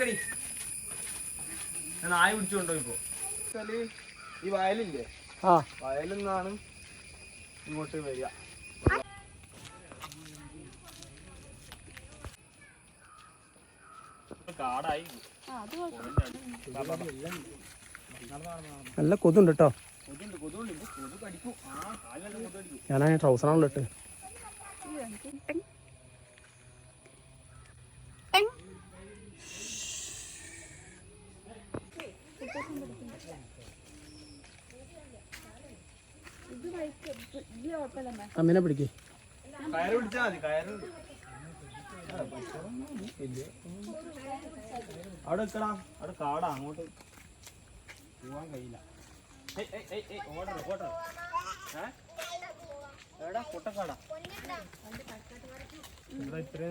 വണ്ടിയാക്കടി ഞാൻ നായ പിടിച്ചുകൊണ്ടോ ഇപ്പൊ? ഈ വയലില്ലേ? ആ. വയലിൽ നിന്നാണ് ഇങ്ങോട്ട് വരിക. കാടായി. നല്ല കൊതുണ്ട് കേട്ടോ കൊതുണ്ട് കൊതുണ്ട് ഇത് കൊതു കടിക്കും ആ കാലിലെല്ലാം കൊതു കടിക്കും ഞാൻ ട്രൗസറാണല്ലോ ഇട്ട് അമ്മേനെ പിടിക്കേ കയറ് അവിടെ നിൽക്കടാ അവിടെ കാടാ അങ്ങോട്ട് പോവാൻ കഴിയില്ല ഏയ്, ഏയ്, ഏയ്, ഏയ്, ഓടരുത്, ഓടരുത്. ഏ? എവിടാ? പൊട്ടക്കാടാ ഇവിടെ ഇത്ര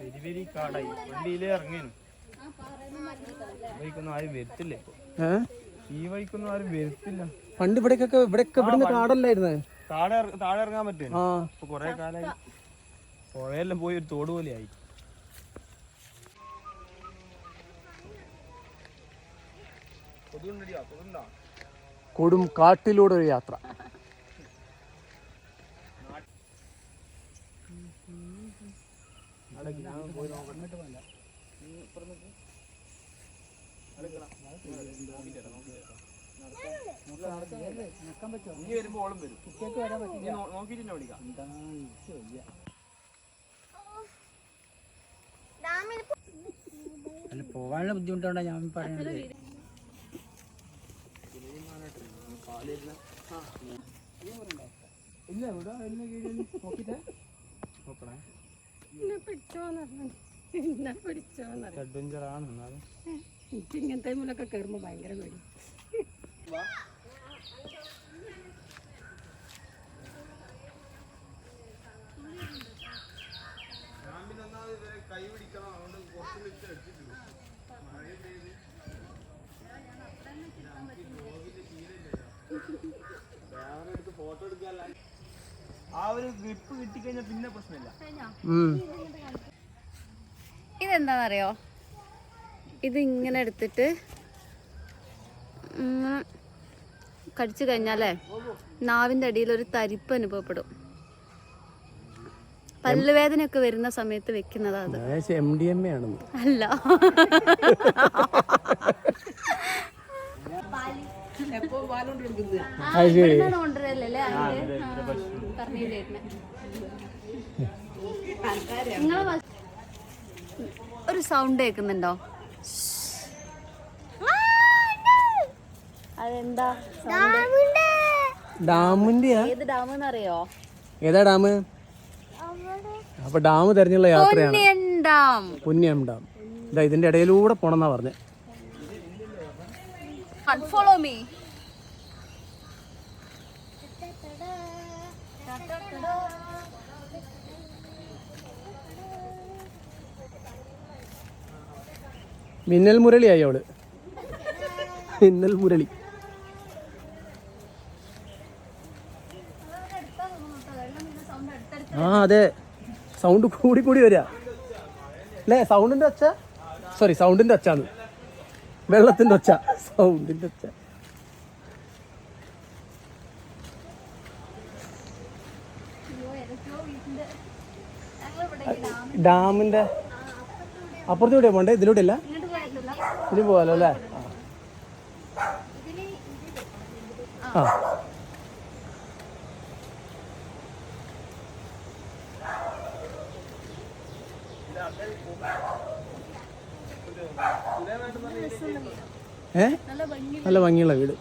വെരി വെരി കാടായി വണ്ടിയിലേ ഇറങ്ങിനു പണ്ട് ഇവിടേക്കൊക്കെ ഇവിടെയൊക്കെ ഇവിടുന്ന് കാടല്ലായിരുന്നേ താഴെ ഇറ- താഴെ ഇറങ്ങാൻ പറ്റും ആ കൊറേ കാലായി പുഴയെല്ലാം പോയി ഒരു തോട് പോലെയായി കൊതുണ്ടടിയാ കൊതുണ്ടാ കൊടും കാട്ടിലൂടെ ഒരു യാത്ര നീ വരുമ്പോ ഓളം വരും. നീ നോ- നോക്കിയിട്ട് എന്നെ വിളിക്കാം. അല്ല പോകാനുള്ള ബുദ്ധിമുട്ടുണ്ടോ ഞാൻ പറയുന്നത്. അഡ്വഞ്ചർ ആണ് എന്നാലും. എനിക്ക് ഇങ്ങനത്തെ മുലൊക്കെ കയറുമ്പോ ഭയങ്കര പേടി. ആ ഒരു ഗ്രിപ്പ് കിട്ടിക്കഴിഞ്ഞാൽ പിന്നെ പ്രശ്നമില്ല. ഇതെന്താണെന്നറിയോ ഇത് ഇങ്ങനെ എടുത്തിട്ട് ഇങ്ങനെ കടിച്ചു കഴിഞ്ഞാലേ നാവിന്റെ അടിയിൽ ഒരു തരിപ്പ് അനുഭവപ്പെടും. പല്ലുവേദനയൊക്കെ വരുന്ന സമയത്ത് വെക്കുന്നതാണ് അത്. അല്ല. നിങ്ങളെ ഒരു സൗണ്ട് കേൾക്കുന്നുണ്ടോ? അതെന്താ? ഡാമിന്റെ ഏത് ഡാം ഏതാ ഡാം? അപ്പൊ ഡാം തെരഞ്ഞുള്ള യാത്രയാണ്. പുന്നിയം ഡാം. ഇതാ ഇതിന്റെ ഇടയിലൂടെ പോണെന്നാ പറഞ്ഞേ. ഫോളോ മീ മിന്നൽ മുരളിയായി അവൾ. മിന്നൽ മുരളി. ആ അതെ. സൗണ്ട് കൂടി കൂടി വരിക അല്ലേ? സൗണ്ടിന്റെ ഒച്ച? സോറി സൗണ്ടിന്റെ ഒച്ചാന്ന്. വെള്ളത്തിന്റെ ഒച്ച. സൗണ്ടിന്റെ ഒച്ച ഡാമിന്റെ അപ്പുറത്തൂടെ പോണ്ടേ? ഇതിലൂടെ അല്ല? ഇതിൽ പോകാലോ അല്ലേ? ആ. ആ. ഏ? നല്ല ഭംഗിയുള്ള വീട്.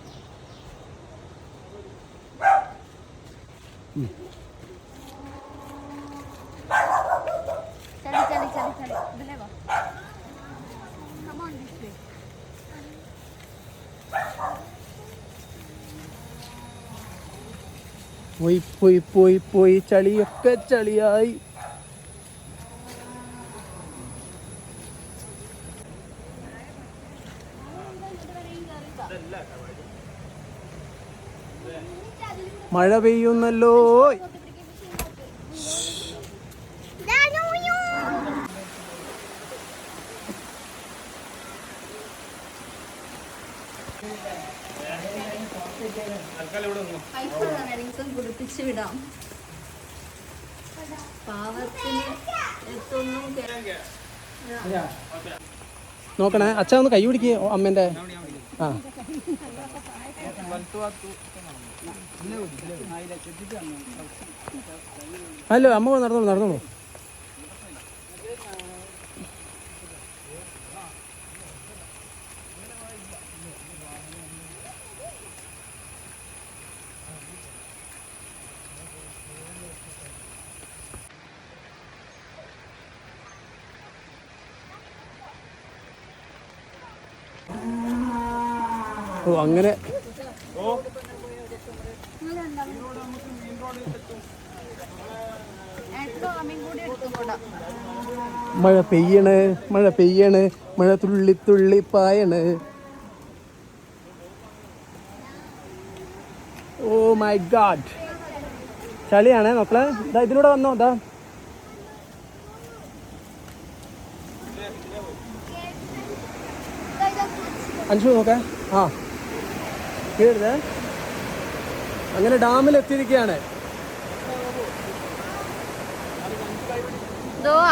പോയി പോയി പോയി പോയി. ചളിയൊക്കെ ചളിയായി. മഴ പെയ്യുന്നല്ലോ. എത്തൊന്നും നോക്കണേ അച്ഛൻ ഒന്ന് കൈ പിടിക്കുക അമ്മേന്റെ. ഹലോ അമ്മ നടന്നോളൂ നടന്നോളൂ. ഓ അങ്ങനെ. മഴ പെയ്യണ് മഴ പെയ്യണ് മഴ തുള്ളി തുള്ളി പായണ്. Oh my God. ചളിയാണേ മക്കളെ. ഇതാ ഇതിലൂടെ വന്നോ ഇതാ അഞ്ചു നോക്കേ. ആ. കേടുതേ അങ്ങനെ ഡാമിൽ എത്തിയിരിക്കുകയാണ്.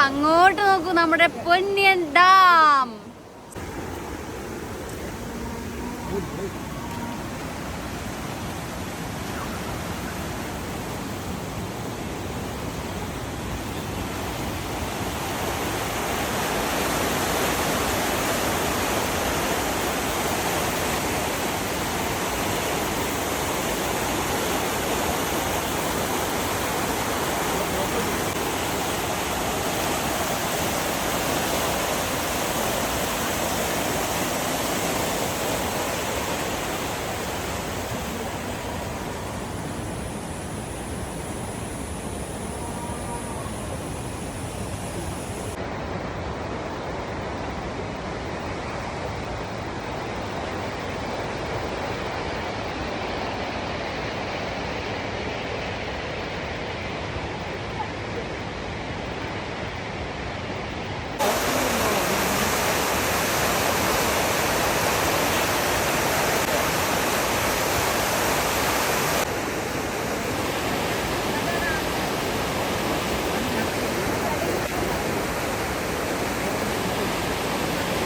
അങ്ങോട്ട് നോക്കൂ നമ്മുടെ പൊന്നിയൻ ഡാം.